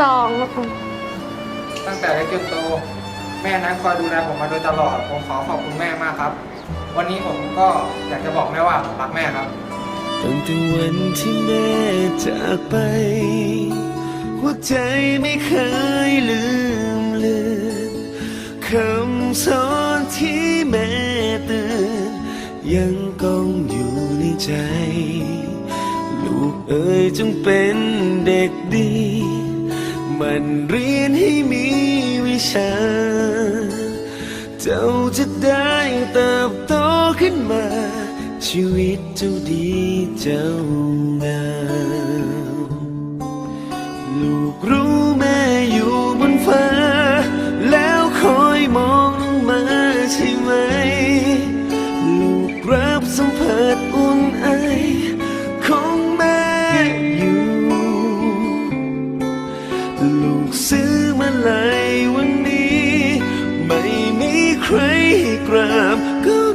สองตั้งแต่เล็กจนโต แม่นั้นคอยดูแลผมมาโดยตลอด ผมขอขอบคุณแม่มากครับ วันนี้ผมก็อยากจะบอกแม่ว่าผมรักแม่ครับ ตั้งแต่วันที่แม่จากไป หัวใจไม่เคยลืมเลือนคำสอนที่แม่เตือนยังกองอยู่ในใจ ลูกเอ๋ยจงเป็นเด็กดี มันเรียนให้มีวิชา เจ้าจะได้เติบโตขึ้นมา ชีวิตเจ้าดีเจ้างามลูกรู้แม่อยู่บนฟ้า แล้วคอยมองมาใช่ไหม ลูกรับสัมผัสอุ ลูกซื้อมาเลยวันนี้ ไม่มีใครให้กราบก็